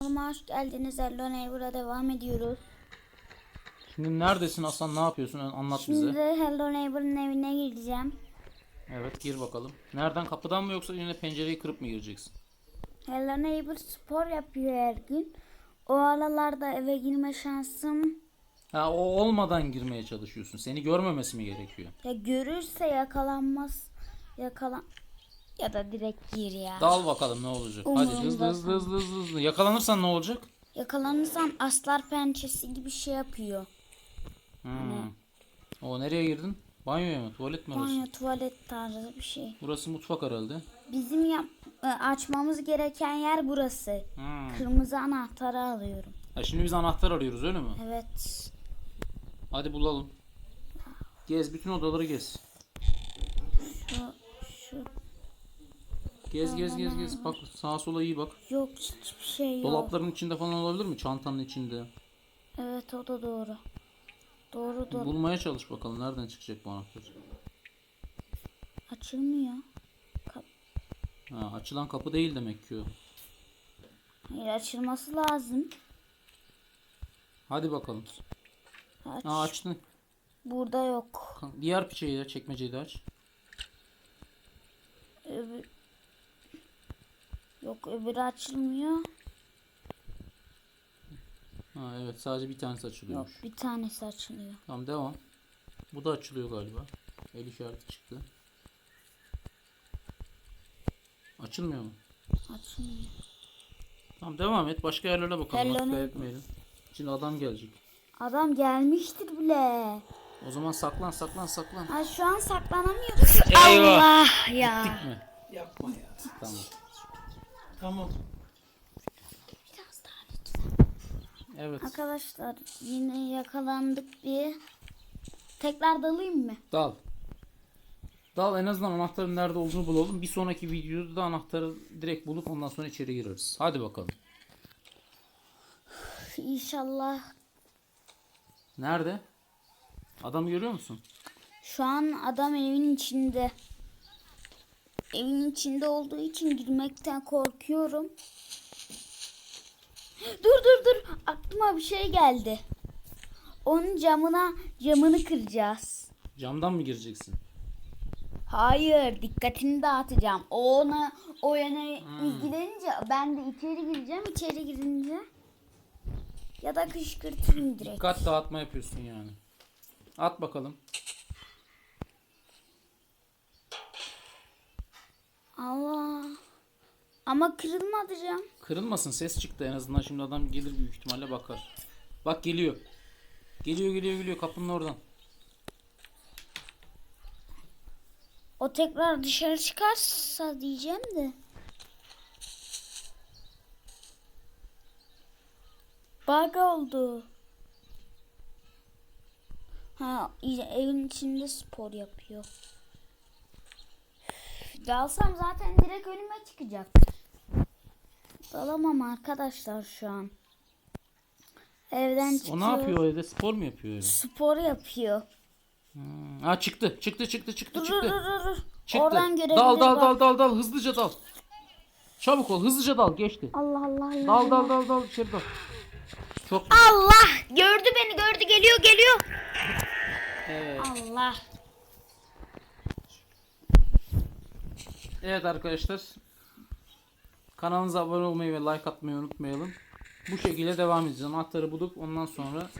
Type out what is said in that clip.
Kanalıma hoş geldiniz. Hello Neighbor'a devam ediyoruz. Şimdi neredesin Hasan ne yapıyorsun anlat Şimdi bize. Hello Neighbor'ın evine gireceğim. Evet gir bakalım. Nereden kapıdan mı yoksa yine pencereyi kırıp mı gireceksin? Hello Neighbor spor yapıyor her gün. O aralarda eve girme şansım Ha o olmadan girmeye çalışıyorsun. Seni görmemesi mi gerekiyor? ya görürse yakalanmaz. Yakalan ya da direkt gir ya. Dal bakalım ne olacak. Hadi Umurumda hızlı hızlı hızlı hızlı hızlı. Yakalanırsan ne olacak? Yakalanırsan aslar pençesi gibi şey yapıyor. Hmm. O nereye girdin? Banyoya mı? Tuvalet mi orası? Banyo tuvalet tarzı bir şey. Burası mutfak herhalde. Bizim yap e, açmamız gereken yer burası. Hmm. Kırmızı anahtarı alıyorum. Ha, şimdi biz anahtar arıyoruz öyle mi? Evet. Hadi bulalım. Gez bütün odaları gez. Şu, şu Gez gez gez gez. Bak sağa sola iyi bak. yok hiçbir şey yok. Dolapların içinde falan olabilir mi? Çantanın içinde. Evet o da doğru. Doğru doğru. Bulmaya çalış bakalım nereden çıkacak bu anahtar. Açılmıyor. Kap- Ha, açılan kapı değil demek ki o. Hayır açılması lazım. Hadi bakalım. Aç. Ha açtın. Burada yok. Diğer piçeyi de çekmeceyi de aç. Öbür... Yok öbürü açılmıyor. Ha evet sadece bir tanesi Yok açılıyormuş. bir tanesi açılıyor. Tamam devam. Bu da açılıyor galiba. El işareti çıktı. Açılmıyor mu? Açılmıyor. Tamam devam et. Başka yerlere bakalım. Hello etmeyelim. Şimdi adam gelecek. Adam gelmiştir bile. O zaman saklan saklan saklan. Ha şu an saklanamıyor. Eyvah. Allah ya. Mi? Tamam. Biraz daha lütfen. Evet. Arkadaşlar yine yakalandık bir. Tekrar dalayım mı? Dal. Dal en azından anahtarın nerede olduğunu bulalım. Bir sonraki videoda da anahtarı direkt bulup ondan sonra içeri gireriz. Hadi bakalım. İnşallah. Nerede? Adamı görüyor musun? Şu an adam evin içinde. Evin içinde olduğu için girmekten korkuyorum. Dur dur dur. Aklıma bir şey geldi. Onun camına camını kıracağız. Camdan mı gireceksin? Hayır, dikkatini dağıtacağım. O ona o yana ilgilenince ben de içeri gireceğim. İçeri girince ya da kışkırtayım direkt. Dikkat dağıtma yapıyorsun yani. At bakalım. Allah. Ama kırılmadı cam. Kırılmasın ses çıktı en azından şimdi adam gelir büyük ihtimalle bakar. Bak geliyor. Geliyor geliyor geliyor kapının oradan. O tekrar dışarı çıkarsa diyeceğim de. Bug oldu. Ha evin içinde spor yapıyor. Dalsam zaten direkt önüme çıkacak. Dalamam arkadaşlar şu an. Evden çıkıyor. O ne yapıyor evde spor mu yapıyor öyle? Spor yapıyor. Hmm. Ha çıktı çıktı çıktı çıktı dur çıktı. dur dur, dur. Çıktı. Oradan görebilir dal dal bak. dal dal dal hızlıca dal. Çabuk ol hızlıca dal geçti. Allah Allah. ya. Dal dal dal dal içeri dal. Çok Allah gördü beni gördü geliyor geliyor. evet. Allah. Evet arkadaşlar. Kanalımıza abone olmayı ve like atmayı unutmayalım. Bu şekilde devam edeceğiz. Anahtarı bulup ondan sonra